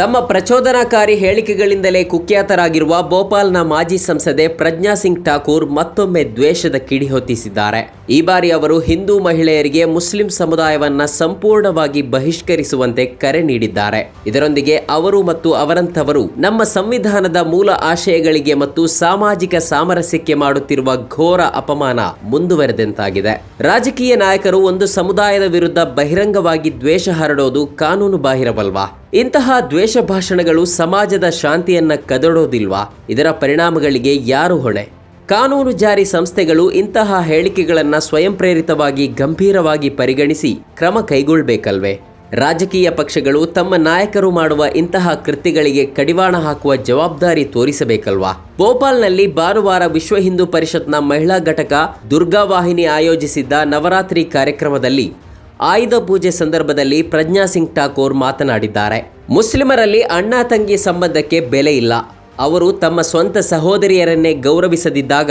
ತಮ್ಮ ಪ್ರಚೋದನಾಕಾರಿ ಹೇಳಿಕೆಗಳಿಂದಲೇ ಕುಖ್ಯಾತರಾಗಿರುವ ಭೋಪಾಲ್ನ ಮಾಜಿ ಸಂಸದೆ ಪ್ರಜ್ಞಾ ಸಿಂಗ್ ಠಾಕೂರ್ ಮತ್ತೊಮ್ಮೆ ದ್ವೇಷದ ಕಿಡಿ ಹೊತ್ತಿಸಿದ್ದಾರೆ. ಈ ಬಾರಿ ಅವರು ಹಿಂದೂ ಮಹಿಳೆಯರಿಗೆ ಮುಸ್ಲಿಂ ಸಮುದಾಯವನ್ನ ಸಂಪೂರ್ಣವಾಗಿ ಬಹಿಷ್ಕರಿಸುವಂತೆ ಕರೆ ನೀಡಿದ್ದಾರೆ. ಇದರೊಂದಿಗೆ ಅವರು ಮತ್ತು ಅವರಂಥವರು ನಮ್ಮ ಸಂವಿಧಾನದ ಮೂಲ ಆಶಯಗಳಿಗೆ ಮತ್ತು ಸಾಮಾಜಿಕ ಸಾಮರಸ್ಯಕ್ಕೆ ಮಾಡುತ್ತಿರುವ ಘೋರ ಅಪಮಾನ ಮುಂದುವರೆದಂತಾಗಿದೆ. ರಾಜಕೀಯ ನಾಯಕರು ಒಂದು ಸಮುದಾಯದ ವಿರುದ್ಧ ಬಹಿರಂಗವಾಗಿ ದ್ವೇಷ ಹರಡೋದು ಕಾನೂನು ಬಾಹಿರವಲ್ವಾ ಇಂತಹ ದ್ವೇಷ ಭಾಷಣಗಳು ಸಮಾಜದ ಶಾಂತಿಯನ್ನ ಕದಡೋದಿಲ್ವಾ? ಇದರ ಪರಿಣಾಮಗಳಿಗೆ ಯಾರು ಹೊಣೆ? ಕಾನೂನು ಜಾರಿ ಸಂಸ್ಥೆಗಳು ಇಂತಹ ಹೇಳಿಕೆಗಳನ್ನು ಸ್ವಯಂ ಪ್ರೇರಿತವಾಗಿ ಗಂಭೀರವಾಗಿ ಪರಿಗಣಿಸಿ ಕ್ರಮ ಕೈಗೊಳ್ಳಬೇಕಲ್ವೇ ರಾಜಕೀಯ ಪಕ್ಷಗಳು ತಮ್ಮ ನಾಯಕರು ಮಾಡುವ ಇಂತಹ ಕೃತ್ಯಗಳಿಗೆ ಕಡಿವಾಣ ಹಾಕುವ ಜವಾಬ್ದಾರಿ ತೋರಿಸಬೇಕಲ್ವಾ? ಭೋಪಾಲ್ನಲ್ಲಿ ಭಾನುವಾರ ವಿಶ್ವ ಹಿಂದೂ ಪರಿಷತ್ನ ಮಹಿಳಾ ಘಟಕ ದುರ್ಗಾವಾಹಿನಿ ಆಯೋಜಿಸಿದ್ದ ನವರಾತ್ರಿ ಕಾರ್ಯಕ್ರಮದಲ್ಲಿ ಆಯುಧ ಪೂಜೆ ಸಂದರ್ಭದಲ್ಲಿ ಪ್ರಜ್ಞಾ ಸಿಂಗ್ ಠಾಕೂರ್ ಮಾತನಾಡಿದ್ದಾರೆ. ಮುಸ್ಲಿಮರಲ್ಲಿ ಅಣ್ಣ ತಂಗಿ ಸಂಬಂಧಕ್ಕೆ ಬೆಲೆ ಇಲ್ಲ. ಅವರು ತಮ್ಮ ಸ್ವಂತ ಸಹೋದರಿಯರನ್ನೇ ಗೌರವಿಸದಿದ್ದಾಗ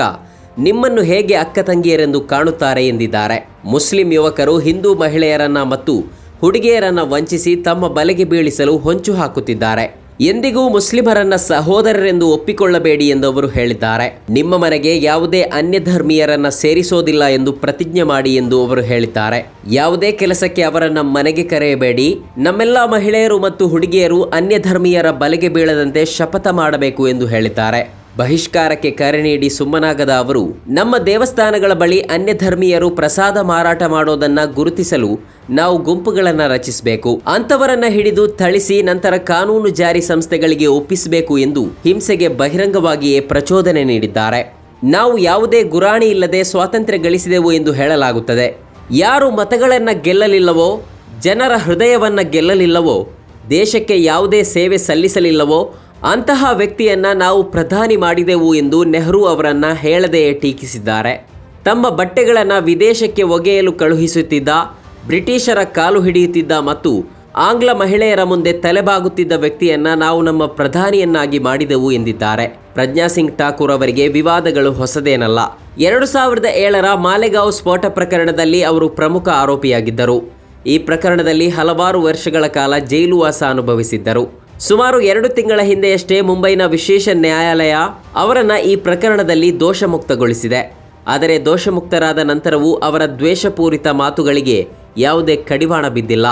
ನಿಮ್ಮನ್ನು ಹೇಗೆ ಅಕ್ಕ ತಂಗಿಯರೆಂದು ಕಾಣುತ್ತಾರೆ ಎಂದಿದ್ದಾರೆ. ಮುಸ್ಲಿಂ ಯುವಕರು ಹಿಂದೂ ಮಹಿಳೆಯರನ್ನ ಮತ್ತು ಹುಡುಗಿಯರನ್ನ ವಂಚಿಸಿ ತಮ್ಮ ಬಲೆಗೆ ಬೀಳಿಸಲು ಹೊಂಚು ಹಾಕುತ್ತಿದ್ದಾರೆ. ಎಂದಿಗೂ ಮುಸ್ಲಿಮರನ್ನ ಸಹೋದರರೆಂದು ಒಪ್ಪಿಕೊಳ್ಳಬೇಡಿ ಎಂದು ಅವರು ಹೇಳಿದ್ದಾರೆ. ನಿಮ್ಮ ಮನೆಗೆ ಯಾವುದೇ ಅನ್ಯ ಧರ್ಮೀಯರನ್ನ ಸೇರಿಸೋದಿಲ್ಲ ಎಂದು ಪ್ರತಿಜ್ಞೆ ಮಾಡಿ ಎಂದು ಅವರು ಹೇಳಿದ್ದಾರೆ. ಯಾವುದೇ ಕೆಲಸಕ್ಕೆ ಅವರನ್ನ ಮನೆಗೆ ಕರೆಯಬೇಡಿ. ನಮ್ಮೆಲ್ಲ ಮಹಿಳೆಯರು ಮತ್ತು ಹುಡುಗಿಯರು ಅನ್ಯ ಧರ್ಮೀಯರ ಬಲೆಗೆ ಬೀಳದಂತೆ ಶಪಥ ಮಾಡಬೇಕು ಎಂದು ಹೇಳಿದ್ದಾರೆ. ಬಹಿಷ್ಕಾರಕ್ಕೆ ಕರೆ ನೀಡಿ ಸುಮ್ಮನಾಗದ ಅವರು, ನಮ್ಮ ದೇವಸ್ಥಾನಗಳ ಬಳಿ ಅನ್ಯ ಧರ್ಮೀಯರು ಪ್ರಸಾದ ಮಾರಾಟ ಮಾಡೋದನ್ನ ಗುರುತಿಸಲು ನಾವು ಗುಂಪುಗಳನ್ನು ರಚಿಸಬೇಕು. ಅಂತವರನ್ನ ಹಿಡಿದು ಥಳಿಸಿ ನಂತರ ಕಾನೂನು ಜಾರಿ ಸಂಸ್ಥೆಗಳಿಗೆ ಒಪ್ಪಿಸಬೇಕು ಎಂದು ಹಿಂಸೆಗೆ ಬಹಿರಂಗವಾಗಿಯೇ ಪ್ರಚೋದನೆ ನೀಡಿದ್ದಾರೆ. ನಾವು ಯಾವುದೇ ಗುರಾಣಿ ಇಲ್ಲದೆ ಸ್ವಾತಂತ್ರ್ಯ ಗಳಿಸಿದೆವು ಎಂದು ಹೇಳಲಾಗುತ್ತದೆ. ಯಾರು ಮತಗಳನ್ನು ಗೆಲ್ಲಲಿಲ್ಲವೋ, ಜನರ ಹೃದಯವನ್ನು ಗೆಲ್ಲಲಿಲ್ಲವೋ, ದೇಶಕ್ಕೆ ಯಾವುದೇ ಸೇವೆ ಸಲ್ಲಿಸಲಿಲ್ಲವೋ ಅಂತಹ ವ್ಯಕ್ತಿಯನ್ನ ನಾವು ಪ್ರಧಾನಿ ಮಾಡಿದೆವು ಎಂದು ನೆಹರು ಅವರನ್ನ ಹೇಳದೆಯೇ ಟೀಕಿಸಿದ್ದಾರೆ. ತಮ್ಮ ಬಟ್ಟೆಗಳನ್ನು ವಿದೇಶಕ್ಕೆ ಒಗೆಯಲು ಕಳುಹಿಸುತ್ತಿದ್ದ, ಬ್ರಿಟಿಷರ ಕಾಲು ಹಿಡಿಯುತ್ತಿದ್ದ ಮತ್ತು ಆಂಗ್ಲ ಮಹಿಳೆಯರ ಮುಂದೆ ತಲೆಬಾಗುತ್ತಿದ್ದ ವ್ಯಕ್ತಿಯನ್ನ ನಾವು ನಮ್ಮ ಪ್ರಧಾನಿಯನ್ನಾಗಿ ಮಾಡಿದೆವು ಎಂದಿದ್ದಾರೆ. ಪ್ರಜ್ಞಾ ಸಿಂಗ್ ಠಾಕೂರ್ ಅವರಿಗೆ ವಿವಾದಗಳು ಹೊಸದೇನಲ್ಲ. ಎರಡು ಸಾವಿರದ ಏಳರ ಮಾಲೆಗಾಂವ್ ಸ್ಫೋಟ ಪ್ರಕರಣದಲ್ಲಿ ಅವರು ಪ್ರಮುಖ ಆರೋಪಿಯಾಗಿದ್ದರು. ಈ ಪ್ರಕರಣದಲ್ಲಿ ಹಲವಾರು ವರ್ಷಗಳ ಕಾಲ ಜೈಲುವಾಸ ಅನುಭವಿಸಿದ್ದರು. ಸುಮಾರು ಎರಡು ತಿಂಗಳ ಹಿಂದೆಯಷ್ಟೇ ಮುಂಬೈನ ವಿಶೇಷ ನ್ಯಾಯಾಲಯ ಅವರನ್ನು ಈ ಪ್ರಕರಣದಲ್ಲಿ ದೋಷಮುಕ್ತಗೊಳಿಸಿದೆ. ಆದರೆ ದೋಷಮುಕ್ತರಾದ ನಂತರವೂ ಅವರ ದ್ವೇಷಪೂರಿತ ಮಾತುಗಳಿಗೆ ಯಾವುದೇ ಕಡಿವಾಣ ಬಿದ್ದಿಲ್ಲ.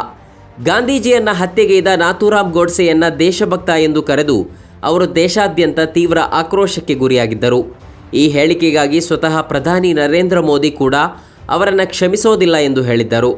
ಗಾಂಧೀಜಿಯನ್ನ ಹತ್ಯೆಗೈದ ನಾಥೂರಾಮ್ ಗೋಡ್ಸೆಯನ್ನ ದೇಶಭಕ್ತ ಎಂದು ಕರೆದು ಅವರು ದೇಶಾದ್ಯಂತ ತೀವ್ರ ಆಕ್ರೋಶಕ್ಕೆ ಗುರಿಯಾಗಿದ್ದರು. ಈ ಹೇಳಿಕೆಗಾಗಿ ಸ್ವತಃ ಪ್ರಧಾನಿ ನರೇಂದ್ರ ಮೋದಿ ಕೂಡ ಅವರನ್ನು ಕ್ಷಮಿಸೋದಿಲ್ಲ ಎಂದು ಹೇಳಿದ್ದರು.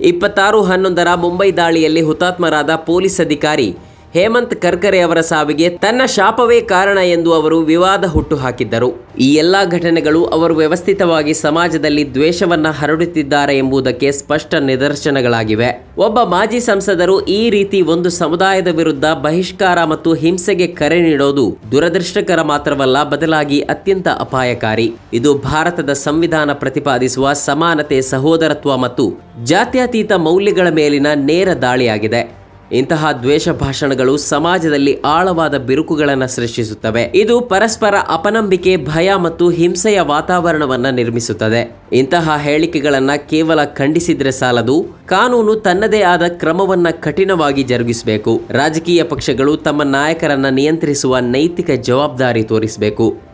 ಇಪ್ಪತ್ತಾರು ಹನ್ನೊಂದರ ಮುಂಬೈ ದಾಳಿಯಲ್ಲಿ ಹುತಾತ್ಮರಾದ ಪೊಲೀಸ್ ಅಧಿಕಾರಿ ಹೇಮಂತ್ ಕರ್ಕರೆ ಅವರ ಸಾವಿಗೆ ತನ್ನ ಶಾಪವೇ ಕಾರಣ ಎಂದು ಅವರು ವಿವಾದ ಹುಟ್ಟು ಹಾಕಿದ್ದರು ಈ ಎಲ್ಲ ಘಟನೆಗಳು ಅವರು ವ್ಯವಸ್ಥಿತವಾಗಿ ಸಮಾಜದಲ್ಲಿ ದ್ವೇಷವನ್ನ ಹರಡುತ್ತಿದ್ದಾರೆ ಎಂಬುದಕ್ಕೆ ಸ್ಪಷ್ಟ ನಿದರ್ಶನಗಳಾಗಿವೆ. ಒಬ್ಬ ಮಾಜಿ ಸಂಸದರು ಈ ರೀತಿ ಒಂದು ಸಮುದಾಯದ ವಿರುದ್ಧ ಬಹಿಷ್ಕಾರ ಮತ್ತು ಹಿಂಸೆಗೆ ಕರೆ ನೀಡೋದು ದುರದೃಷ್ಟಕರ ಮಾತ್ರವಲ್ಲ, ಬದಲಾಗಿ ಅತ್ಯಂತ ಅಪಾಯಕಾರಿ. ಇದು ಭಾರತದ ಸಂವಿಧಾನ ಪ್ರತಿಪಾದಿಸುವ ಸಮಾನತೆ, ಸಹೋದರತ್ವ ಮತ್ತು ಜಾತ್ಯತೀತ ಮೌಲ್ಯಗಳ ಮೇಲಿನ ನೇರ ದಾಳಿಯಾಗಿದೆ. ಇಂತಹ ದ್ವೇಷ ಭಾಷಣಗಳು ಸಮಾಜದಲ್ಲಿ ಆಳವಾದ ಬಿರುಕುಗಳನ್ನು ಸೃಷ್ಟಿಸುತ್ತವೆ. ಇದು ಪರಸ್ಪರ ಅಪನಂಬಿಕೆ, ಭಯ ಮತ್ತು ಹಿಂಸೆಯ ವಾತಾವರಣವನ್ನು ನಿರ್ಮಿಸುತ್ತದೆ. ಇಂತಹ ಹೇಳಿಕೆಗಳನ್ನ ಕೇವಲ ಖಂಡಿಸಿದ್ರೆ ಸಾಲದು. ಕಾನೂನು ತನ್ನದೇ ಆದ ಕ್ರಮವನ್ನ ಕಠಿಣವಾಗಿ ಜರುಗಿಸಬೇಕು. ರಾಜಕೀಯ ಪಕ್ಷಗಳು ತಮ್ಮ ನಾಯಕರನ್ನ ನಿಯಂತ್ರಿಸುವ ನೈತಿಕ ಜವಾಬ್ದಾರಿ ತೋರಿಸಬೇಕು.